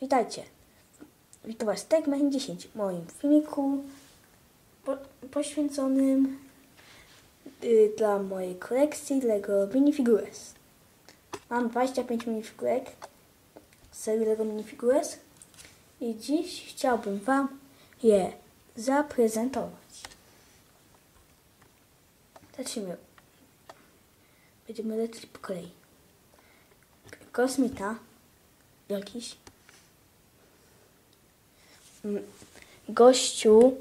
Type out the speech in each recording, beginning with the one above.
Witajcie. Witam Was Tegman 10 w moim filmiku po, poświęconym y, dla mojej kolekcji Lego Minifigures. Mam 25 minifigurek z serii Lego Minifigures i dziś chciałbym Wam je zaprezentować. Zacznijmy. Będziemy lecieć po kolei. Kosmita jakiś gościu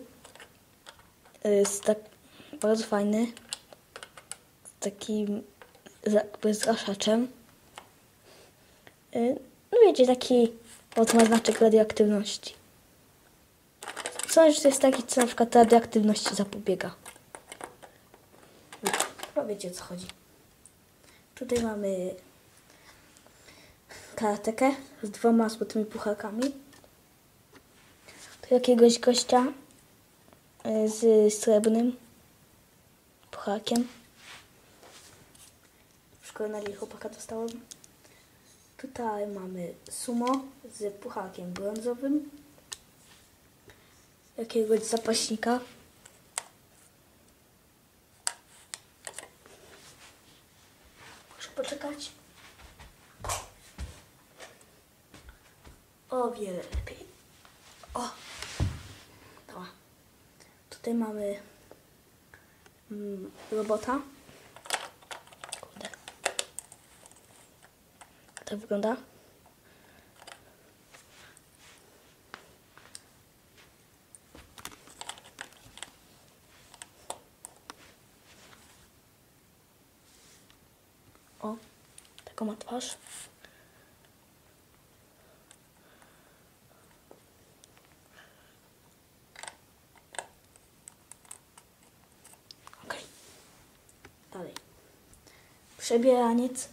jest tak bardzo fajny z takim jakby zgaszaczem Y, no wiecie taki od ma znaczek radioaktywności. Coś to jest taki co na przykład radioaktywności zapobiega. No wiecie o co chodzi. Tutaj mamy karatekę z dwoma złotymi pucharkami jakiegoś gościa y, z srebrnym szkole na chłopaka dostałem. Tutaj mamy sumo z pucharkiem brązowym. Jakiegoś zapaśnika. Muszę poczekać. O wiele lepiej. O! Tutaj mamy mm, robota. Kurde. Tak wygląda. O, taką ma twarz. Okej. Dalej. Przebieraniec.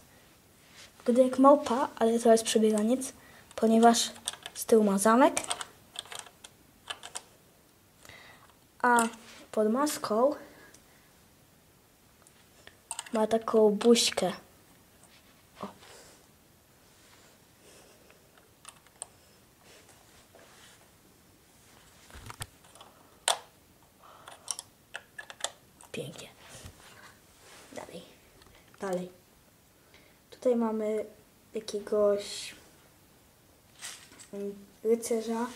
Wygląda jak małpa, ale to jest przebieraniec, ponieważ z tyłu ma zamek. A pod maską ma taką buźkę. Pięknie. Dalej. Tutaj mamy jakiegoś mm, rycerza,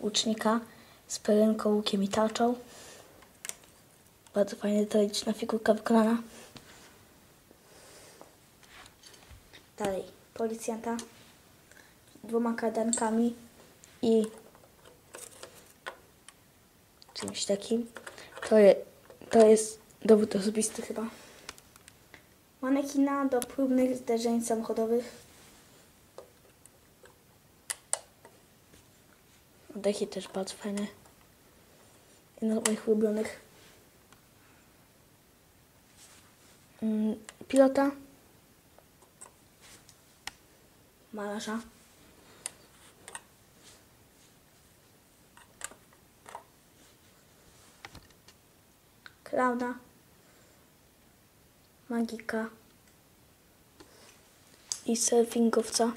łucznika z pelenką, łukiem i tarczą. Bardzo fajna, detaliczna figurka wykonana. Dalej. Policjanta dwoma kadankami i czymś takim. To, je, to jest dowód osobisty chyba. Manekina do próbnych zderzeń samochodowych. Dechy też bardzo fajne. Jedna z moich ulubionych. Mm, Pilota. Malarza. Klauna. Magika i surfingowca.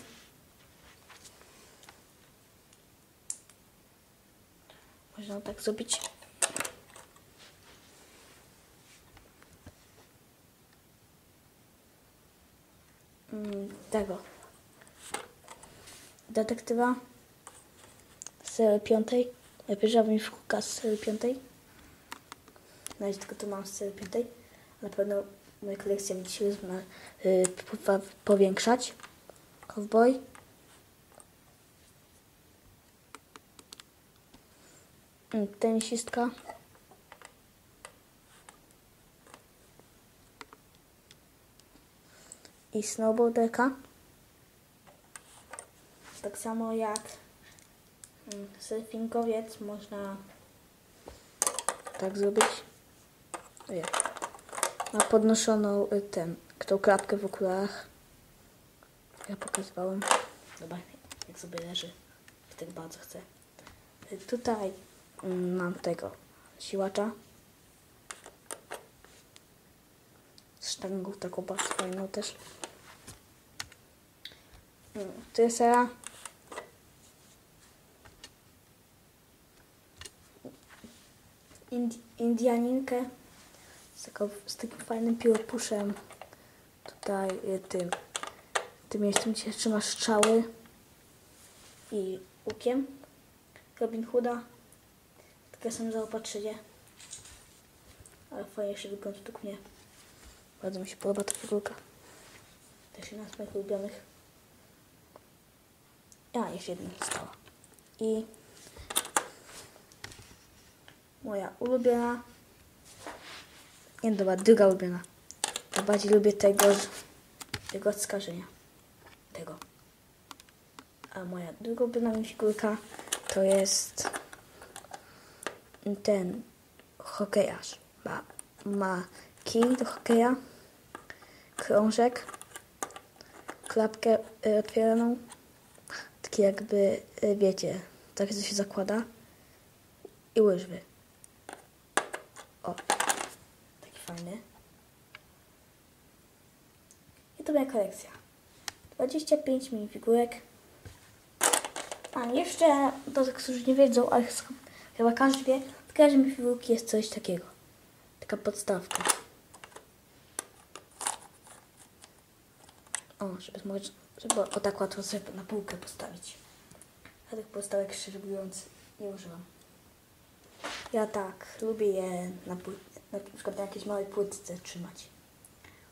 Można tak zrobić. Mm, Tego. Detektywa z piątej. Najpierw mi sztuka z piątej. Na razie tylko to mam z piątej. Na pewno moja kolekcja będzie się y, po- powiększać. Cowboy. Mm, Tenisistka. I snowboarderka. Tak samo jak mm, surfingowiec można tak zrobić. Ojej ma podnoszoną y, ten, tą klapkę w okularach. Ja pokazywałam. Dobra, jak sobie leży w tak bardzo chcę. Y, tutaj mm, mam tego siłacza. Z sztangą taką bardzo fajną też. Mm, tu jest Sera. Ind Indianinkę z, taką, z takim fajnym pióropuszem. Tutaj y, tym, tym miejscem, gdzie trzyma strzały i łukiem. Robin Hooda. Takie są zaopatrzenie. Ale fajniejszy wygląd według mnie. Bardzo mi się podoba ta figurka. Też jedna z moich ulubionych. A, jeszcze jedna została. I moja ulubiona. Nie, dobra, druga ulubiona. Najbardziej lubię tego, tego od skażenia. Tego. A moja druga ulubiona figurka to jest ten hokejarz. Ma, ma kij do hokeja, krążek, klapkę y, otwieraną, taki jakby, y, wiecie, takie co się zakłada i łyżwy. O, fajny. I to moja kolekcja. 25 minifigurek. A jeszcze, to tak, którzy nie wiedzą, ale ch- chyba każdy wie, w każdej figurki jest coś takiego. Taka podstawka. O, żeby, żeby o tak łatwo sobie na półkę postawić. Ja tych podstawek szczerze mówiąc nie używam. Ja tak, lubię je na, pły- na przykład na jakiejś małej płytce trzymać.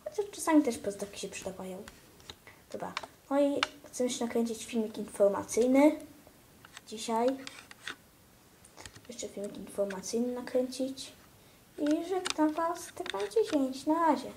Chociaż czasami też podstawki się przydawają. Dobra, no i chcę się nakręcić filmik informacyjny dzisiaj. Jeszcze filmik informacyjny nakręcić. I żegnam Was, Stefan 10. Na razie.